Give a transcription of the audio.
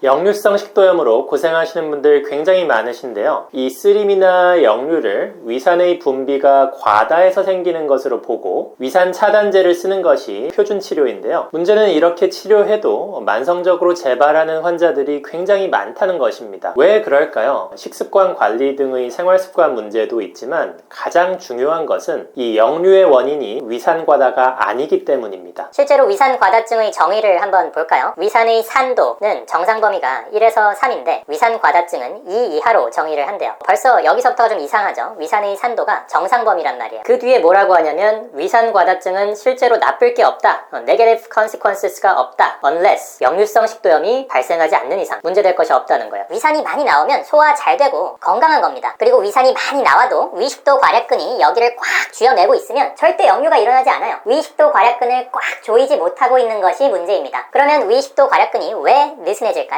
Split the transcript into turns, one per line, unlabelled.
역류성 식도염으로 고생하시는 분들 굉장히 많으신데요. 이 쓰림이나 역류를 위산의 분비가 과다해서 생기는 것으로 보고 위산 차단제를 쓰는 것이 표준 치료인데요. 문제는 이렇게 치료해도 만성적으로 재발하는 환자들이 굉장히 많다는 것입니다. 왜 그럴까요? 식습관 관리 등의 생활 습관 문제도 있지만 가장 중요한 것은 이 역류의 원인이 위산 과다가 아니기 때문입니다.
실제로 위산 과다증의 정의를 한번 볼까요? 위산의 산도는 정상 범위가 1에서 3인데 위산 과다증은 2 이하로 정의를 한대요. 벌써 여기서부터가 좀 이상하죠. 위산의 산도가 정상 범위란 말이에요. 그 뒤에 뭐라고 하냐면 위산 과다증은 실제로 나쁠 게 없다. 어, negative consequences가 없다. unless 역류성 식도염이 발생하지 않는 이상 문제될 것이 없다는 거예요. 위산이 많이 나오면 소화 잘 되고 건강한 겁니다. 그리고 위산이 많이 나와도 위식도 과략근이 여기를 꽉 쥐어매고 있으면 절대 역류가 일어나지 않아요. 위식도 과략근을 꽉 조이지 못하고 있는 것이 문제입니다. 그러면 위식도 과략근이 왜 느슨해질까요?